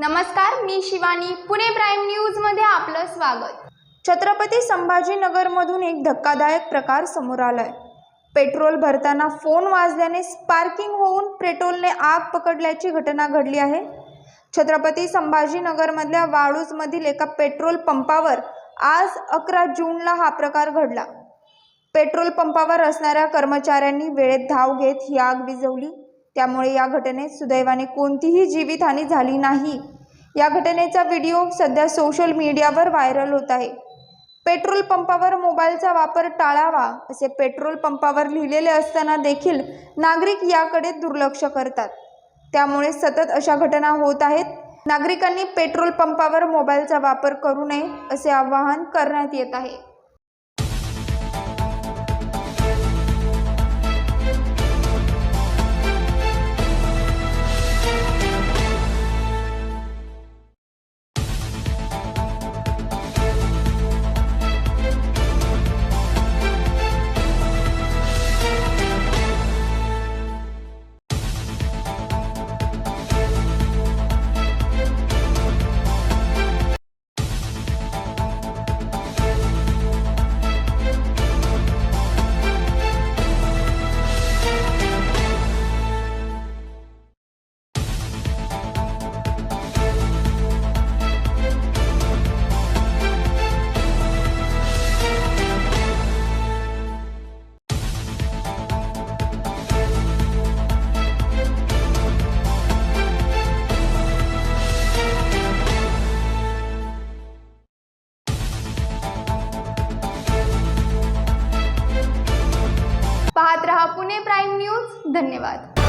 नमस्कार मी शिवानी पुणे प्राईम न्यूजमध्ये आपलं स्वागत. छत्रपती संभाजीनगरमधून एक धक्कादायक प्रकार समोर आलाय. पेट्रोल भरताना फोन वाजल्याने स्पार्किंग होऊन पेट्रोलने आग पकडल्याची घटना घडली आहे. छत्रपती संभाजीनगरमधल्या वाळूजमधील एका पेट्रोल पंपावर आज अकरा जूनला हा प्रकार घडला. पेट्रोल पंपावर असणाऱ्या कर्मचाऱ्यांनी वेळेत धाव घेत ही आग विझवली. त्यामुळे या घटनेत सुदैवाने कोणतीही जीवितहानी झाली नाही. या घटनेचा व्हिडिओ सध्या सोशल मीडियावर व्हायरल होत आहे. पेट्रोल पंपावर मोबाईलचा वापर टाळावा असे पेट्रोल पंपावर लिहिलेले असताना देखील नागरिक याकडे दुर्लक्ष करतात. त्यामुळे सतत अशा घटना होत आहेत. नागरिकांनी पेट्रोल पंपावर मोबाईलचा वापर करू नये असे आवाहन करण्यात येत आहे. Pune prime news. धन्यवाद.